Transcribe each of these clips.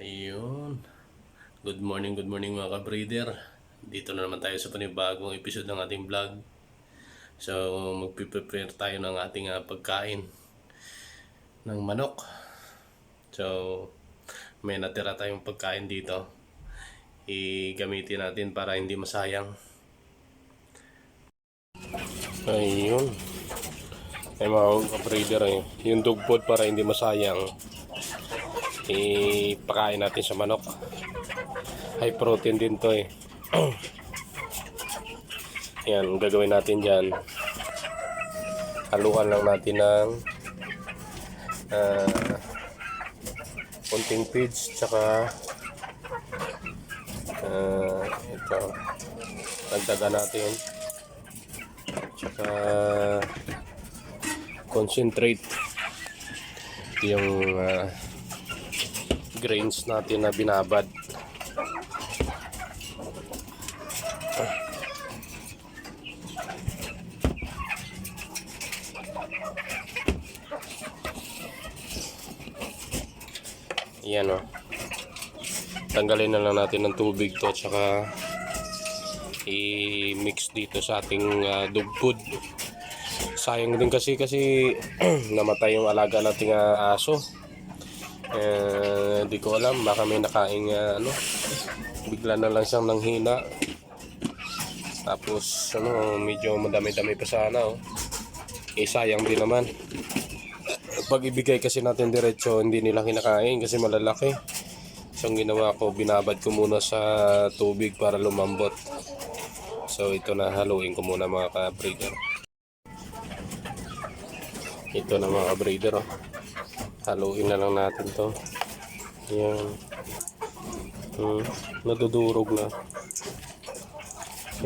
Ayun. Good morning, good morning mga ka-breeder. Dito na naman tayo sa panibagong episode ng ating vlog. So, magpiprepare tayo ng ating ah, pagkain ng manok. So, may natira tayong pagkain dito. I-gamitin natin para hindi masayang. Ayun. Ay mga ka-breeder eh. Yung dog food para hindi masayang ipakain natin sa manok. High protein din to eh. Yan, gagawin natin dyan. Haluan lang natin ng uh, kunting feeds tsaka uh, ito dagdagan natin tsaka concentrate yung uh, grains natin na binabad. Yan o. Tanggalin na lang natin ng tubig to tsaka i-mix dito sa ating uh, dog food. Sayang din kasi kasi namatay yung alaga nating uh, aso. Eh, di ko alam, baka may nakaing uh, ano, bigla na lang siyang nanghina. Tapos, ano, medyo madami-dami pa sana, oh. Eh, sayang din naman. Pag ibigay kasi natin diretso, hindi nila kinakain kasi malalaki. So, ang ginawa ko, binabad ko muna sa tubig para lumambot. So, ito na, haluin ko muna mga ka-breeder. Ito na mga ka-breeder, oh haluin na lang natin to yan hmm, nadudurog na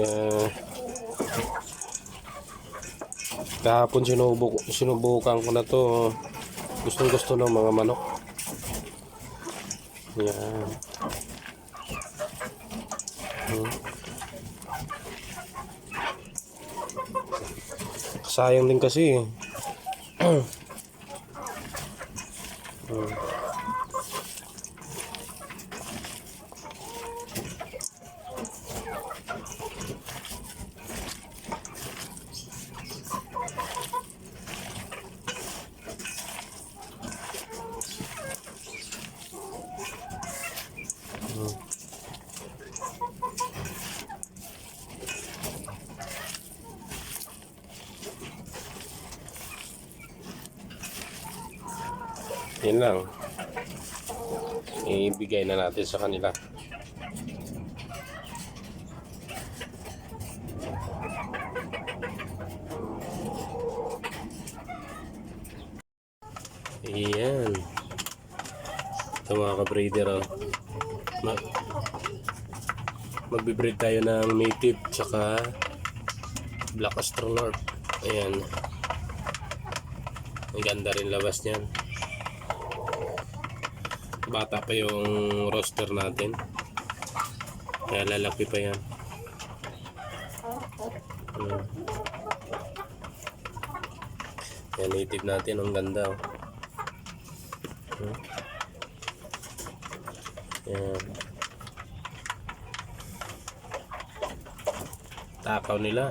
yan kahapon sinubuk, sinubukan ko na to gustong gusto ng mga manok yan hmm. sayang din kasi eh. Hmm. Hmm. Yun lang. Ibigay na natin sa kanila. Ayan. Ito mga ka-breeder oh. Mag Magbe-breed tayo ng native tsaka black astronaut. Ayan. Ang ganda rin labas niyan bata pa yung roster natin kaya lalaki pa yan hmm. yan native natin ang ganda oh. hmm. Yan takaw nila